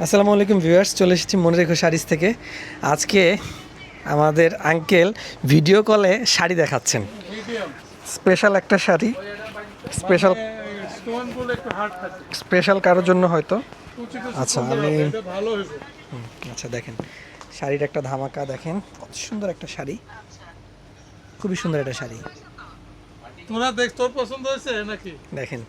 আসসালামু আলাইকুম ভিউয়ার্স চলে এসেছি মনে রেখো শাড়িজ থেকে। আজকে আমাদের আঙ্কেল ভিডিও কলে শাড়ি দেখাচ্ছেন। স্পেশাল একটা শাড়ি। স্পেশাল স্পেশাল কারোর জন্য হয়তো। আচ্ছা, আমি- আচ্ছা দেখেন। শাড়ির একটা ধামাকা দেখেন। কত সুন্দর একটা শাড়ি। খুবই সুন্দর একটা শাড়ি। তোরা দেখ তোর পছন্দ হয়েছে নাকি? দেখেন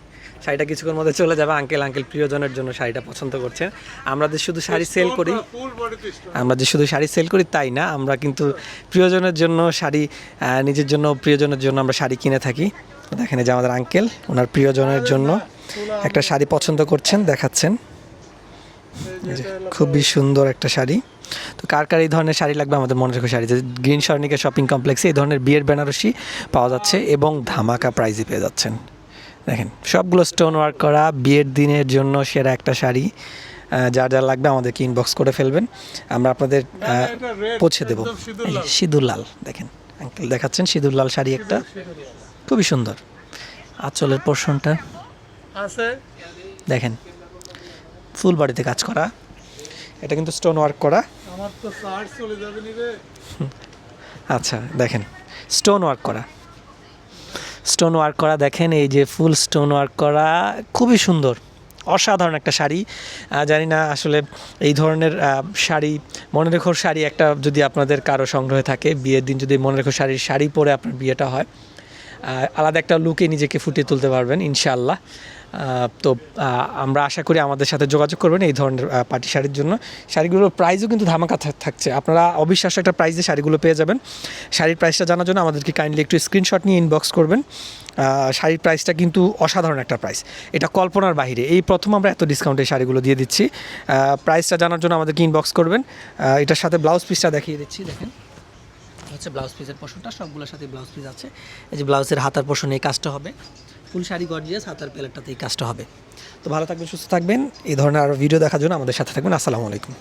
শাড়িটা কিছুক্ষণ মধ্যে চলে যাবে আঙ্কেল আঙ্কেল প্রিয়জনের জন্য শাড়িটা পছন্দ করছেন আমরা যে শুধু শাড়ি সেল করি আমরা যে শুধু শাড়ি সেল করি তাই না? আমরা কিন্তু প্রিয়জনের জন্য শাড়ি নিজের জন্য প্রিয়জনের জন্য আমরা শাড়ি কিনে থাকি। দেখেন যে আমাদের আঙ্কেল ওনার প্রিয়জনের জন্য একটা শাড়ি পছন্দ করছেন দেখাচ্ছেন। খুবই সুন্দর একটা শাড়ি। তো কার কার এই ধরনের শাড়ি লাগবে আমাদের মনে রেখো শাড়ি? যে গ্রিন স্বর্ণিকা শপিং কমপ্লেক্সে এই ধরনের বিয়ের বেনারসি পাওয়া যাচ্ছে এবং ধামাকা প্রাইজে পেয়ে যাচ্ছেন। দেখেন সবগুলো স্টোন ওয়ার্ক করা বিয়ের দিনের জন্য সেরা একটা শাড়ি। যার যার লাগবে আমাদেরকে ইনবক্স করে ফেলবেন। আমরা আপনাদের পৌঁছে দেবো। সিঁদুর লাল। সিঁদুর লাল দেখেন আঙ্কেল দেখাচ্ছেন সিঁদুর লাল শাড়ি একটা। খুবই সুন্দর। আঁচলের পোর্শনটা আছে। দেখেন ফুল বাড়িতে কাজ করা। এটা কিন্তু স্টোন ওয়ার্ক করা। আমার তো চলে যাবে আচ্ছা দেখেন স্টোন ওয়ার্ক করা। স্টোন ওয়ার্ক করা দেখেন এই যে ফুল স্টোন ওয়ার্ক করা খুবই সুন্দর। অসাধারণ একটা শাড়ি। জানি না আসলে এই ধরনের শাড়ি মনে রেখোর শাড়ি একটা যদি আপনাদের কারও সংগ্রহে থাকে বিয়ের দিন যদি মনে রেখো শাড়ির শাড়ি পরে আপনার বিয়েটা হয় আলাদা একটা লুকে নিজেকে ফুটিয়ে তুলতে পারবেন, ইনশাআল্লাহ। তো আমরা আশা করি আমাদের সাথে যোগাযোগ করবেন এই ধরনের পার্টি শাড়ির জন্য। শাড়িগুলোর প্রাইসও কিন্তু ধামাকা থাক- থাকছে। আপনারা অবিশ্বাস্য একটা প্রাইসে শাড়িগুলো পেয়ে যাবেন। শাড়ির প্রাইসটা জানার জন্য আমাদেরকে কাইন্ডলি একটু স্ক্রিনশট নিয়ে ইনবক্স করবেন। শাড়ির প্রাইসটা কিন্তু অসাধারণ একটা প্রাইস এটা কল্পনার বাইরে। এই প্রথম আমরা এত ডিসকাউন্টে শাড়িগুলো দিয়ে দিচ্ছি। প্রাইসটা জানার জন্য আমাদেরকে ইনবক্স করবেন। এটার সাথে ব্লাউজ পিসটা দেখিয়ে দিচ্ছি, দেখেন। হচ্ছে ব্লাউজ পিসের পোর্শনটা সবগুলোর সাথে ব্লাউজ পিস আছে। এই যে ব্লাউজের হাতার পোর্শনে এই কাজটা হবে। ফুল শাড়ি গর্জিয়াস হাতার প্যালেটটাতে এই কাজটা হবে। তো ভালো থাকবেন, সুস্থ থাকবেন। এই ধরনের আরও ভিডিও দেখার জন্য আমাদের সাথে থাকবেন। আসসালামু আলাইকুম।